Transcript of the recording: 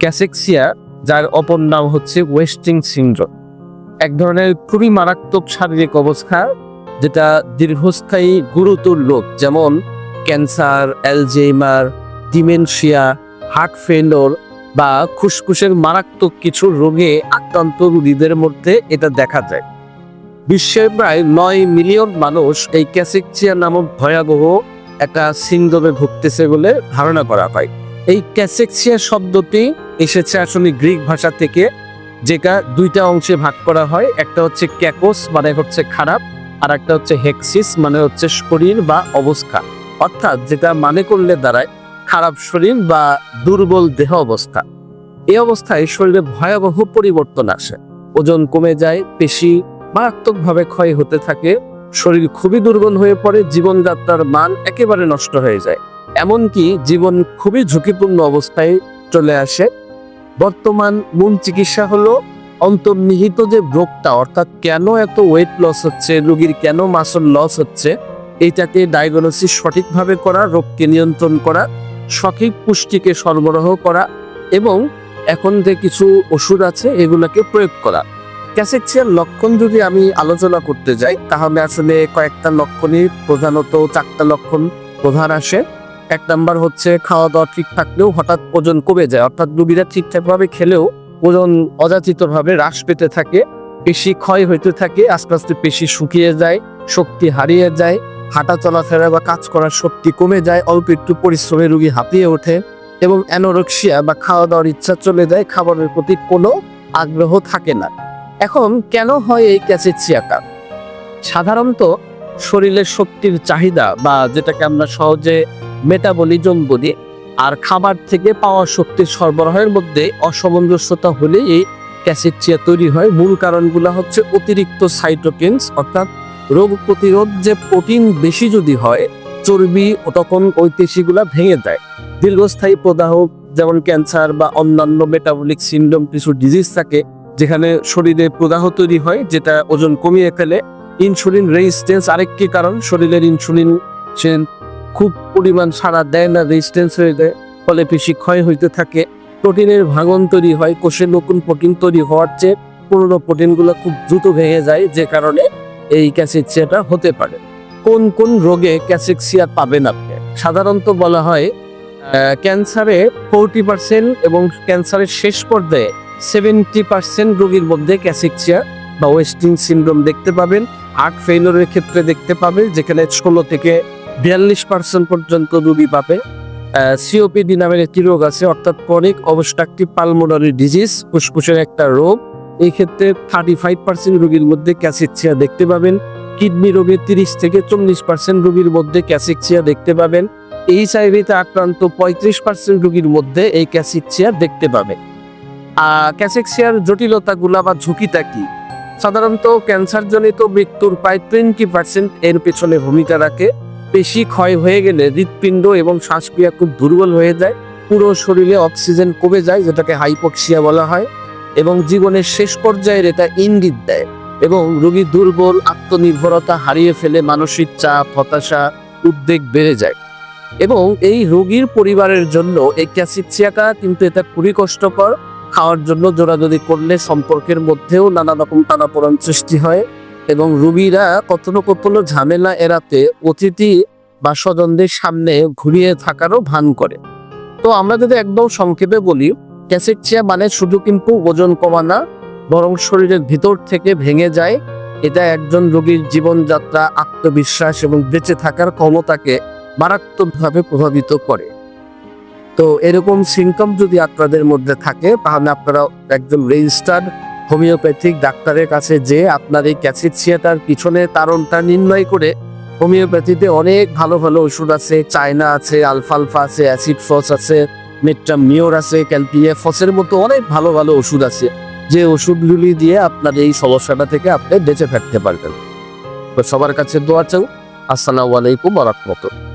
ক্যাসেক্সিয়া, যার অপর নাম হচ্ছে ওয়েস্টিং সিন্ড্রোম। এক ধরনের খুবই মারাত্মক শারীরিক অবস্থা, যেটা দীর্ঘস্থায়ী গুরুতর রোগ, যেমন cancer, Alzheimer, dementia, heart failure বা ফুসফুসের মারাত্মক কিছু রোগে আক্রান্ত রোগীদের মধ্যে এটা দেখা যায়। বিশ্বে প্রায় নয় মিলিয়ন মানুষ এই ক্যাসেকচিয়া নামক ভয়াবহ একটা সিন্ড্রোমে ভুগতেছে বলে ধারণা করা হয়। এই ক্যাসেক্সিয়া শব্দটি এসেছে আসলে গ্রিক ভাষা থেকে, যেটা দুইটা অংশে ভাগ করা হয়। একটা হচ্ছে ক্যাকোস মানে হচ্ছে খারাপ, আর একটা হচ্ছে হেক্সিস মানে হচ্ছে শরীর বা অবস্থা। অর্থাৎ যেটা মানে করলে দাঁড়ায়, খারাপ শরীর বা দুর্বল দেহ অবস্থা। এই অবস্থায় শরীরে ভয়াবহ পরিবর্তন আসে। ওজন কমে যায়, পেশি মারাত্মকভাবে ক্ষয় হতে থাকে, শরীর খুবই দুর্বল হয়ে পড়ে, জীবনযাত্রার মান একেবারে নষ্ট হয়ে যায়। এমনকি জীবন খুবই ঝুঁকিপূর্ণ অবস্থায় চলে আসে বর্তমান মূল চিকিৎসা হলো অন্তর্নিহিত যে রোগটা, অর্থাৎ কেন এত ওয়েট লস হচ্ছে, রোগীর কেন মাসল লস হচ্ছে, এইটাকে ডায়াগনোসিস সঠিকভাবে করা, রোগকে নিয়ন্ত্রণ করা, সঠিক পুষ্টিকে সরবরাহ করা এবং এখন যে কিছু ওষুধ আছে এগুলোকে প্রয়োগ করা। ক্যাসেক্সিয়ার লক্ষণ যদি আমি আলোচনা করতে যাই, তাহলে আসলে কয়েকটা লক্ষণই প্রধানত চারটা লক্ষণ প্রধান আসে। এক নাম্বার হচ্ছে খাওয়া দাওয়া ঠিক থাকলেও হঠাৎ ওজন কমে যায়। অর্থাৎ রুগীরা ঠিকঠাকভাবে খেলেও ওজন অযাচিতভাবে হ্রাস পেতে থাকে, পেশি ক্ষয় হইতে থাকে, আস্তে আস্তে পেশি শুকিয়ে যায়, শক্তি হারিয়ে যায়, হাঁটা চলাফেরা বা কাজ করার শক্তি কমে যায়, অল্প একটু পরিশ্রমে রুগী হাঁপিয়ে ওঠে এবং অ্যানোরক্সিয়া বা খাওয়া দাওয়ার ইচ্ছা চলে যায়, খাবারের প্রতি কোনো আগ্রহ থাকে না। এখন কেন হয় এই ক্যাসেটসিয়াটা সাধারণত শরীরের শক্তির চাহিদা বা যেটাকে আমরা সহজে মেটাবলিজম বলি, আর খাবার থেকে পাওয়া শক্তির সরবরাহের মধ্যে অসামঞ্জস্যতা হলে এই ক্যাসেটচিয়া তৈরি হয়। মূল কারণগুলো হচ্ছে অতিরিক্ত সাইটোকিনস, অর্থাৎ রোগ প্রতিরোধ যে প্রোটিন বেশি যদি হয়, চর্বি তখন ওই পেশিগুলা ভেঙে যায়। দীর্ঘস্থায়ী প্রদাহ যেমন ক্যান্সার বা অন্যান্য মেটাবলিক সিন্ড্রোম কিছু ডিজিজ থাকে, যেখানে শরীরে প্রদাহ তৈরি হয়, যেটা ওজন কমিয়ে ফেলে। ইনসুলিন রেজিস্ট্যান্স আরেকটি কারণ, শরীরের ইনসুলিন খুব পরিমাণ সারা দেয় না রেজিস্ট্যান্স হয়ে যায়, ফলে পেশি ক্ষয় হইতে থাকে। প্রোটিনের ভাঙন তৈরি হয়, কোষে নতুন প্রোটিন তৈরি হওয়ার চেয়ে পুরনো প্রোটিনগুলো খুব দ্রুত ভেঙে যায়, যে কারণে এই ক্যাসেক্সিয়াটা হতে পারে। কোন কোন রোগে ক্যাসেক্সিয়া পাবেন আপনি? সাধারণত বলা হয় ক্যান্সারে ফোরটি পার্সেন্ট এবং ক্যান্সারের শেষ পর্যায়ে সেভেন্টি পার্সেন্ট রোগীর মধ্যে ক্যাসেক্সিয়া বা ওয়েস্টিং সিনড্রোম দেখতে পাবেন। হার্ট ফেইলরের ক্ষেত্রে দেখতে পাবে, যেখানে ষোলো থেকে বিয়াল্লিশ পার্সেন্ট পর্যন্ত রোগী পাবে। সিওপিডি নামের একটি রোগ আছে, অর্থাৎ ক্রনিক অবস্ট্রাকটিভ পালমোনারি ডিজিজ ফুসফুসের একটা রোগ। এই ক্ষেত্রে থার্টি ফাইভ পার্সেন্ট রোগীর মধ্যে ক্যাসেক্সিয়া দেখতে পাবেন। কিডনি রোগে তিরিশ থেকে চল্লিশ পার্সেন্ট রোগীর মধ্যে ক্যাসেক্সিয়া দেখতে পাবেন। এইচআইভিতে আক্রান্ত পঁয়ত্রিশ পার্সেন্ট রোগীর মধ্যে এই ক্যাসেক্সিয়া দেখতে পাবে ক্যাসেক্সিয়ার জটিলতাগুলা বা ঝুঁকিটা কি? সাধারণত ক্যান্সারজনিত মৃত্যুর প্রায় টোয়েন্টি পার্সেন্ট এর পেছনে ভূমিকা রাখে। পেশি ক্ষয় হয়ে গেলে হৃৎপিণ্ড এবং শ্বাসক্রিয়া খুব দুর্বল হয়ে যায়। পুরো শরীরে অক্সিজেন কমে যায়, যেটাকে হাইপক্সিয়া বলা হয়, এবং জীবনের শেষ পর্যায়ের এটা ইঙ্গিত দেয়, এবং রোগী দুর্বল, আত্মনির্ভরতা হারিয়ে ফেলে মানসিক চাপ, হতাশা, উদ্বেগ বেড়ে যায়। এবং এই রোগীর পরিবারের জন্য এই ক্যাসিপসিয়াটা কিন্তু এটা খুবই কষ্টকর। খাওয়ার জন্য জোরাজোরি করলে সম্পর্কের মধ্যেও নানা রকম টানাপোড়ান সৃষ্টি হয়। এবং রুগীরা কখনো ঝামেলা এড়াতে অতিথি বা স্বজনদের সামনে ঘুরিয়ে থাকারও ভান করে। তো আমরা যদি একদম সংক্ষেপে বলি ক্যাসেকচিয়া মানে শুধু কিন্তু ওজন কমা না বরং শরীরের ভিতর থেকে ভেঙে যায়। এটা একজন রোগীর জীবনযাত্রা, আত্মবিশ্বাস এবং বেঁচে থাকার ক্ষমতাকে মারাত্মকভাবে প্রভাবিত করে। তো এরকম সিমটম যদি আপনাদের মধ্যে থাকে, তাহলে আপনারা একজন রেজিস্টার্ড হোমিওপ্যাথিক ডাক্তারের কাছে যে আপনার এই ক্যাসিটসিয়াটার পিছনে কারণটা নির্ণয় করে হোমিওপ্যাথিতে অনেক ভালো ভালো ওষুধ আছে, চায়না আছে, আলফালফা আছে, অ্যাসিড ফস আছে, মেট্রামিওর আছে ক্যালপিয়া ফসের মতো অনেক ভালো ভালো ওষুধ আছে। যে ওষুধগুলি দিয়ে আপনার এই সমস্যাটা থেকে আপনি বেঁচে থাকতে পারবেন। তো সবার কাছে দোয়া চাও আসসালামু আলাইকুম রাহমাতুল্লাহ।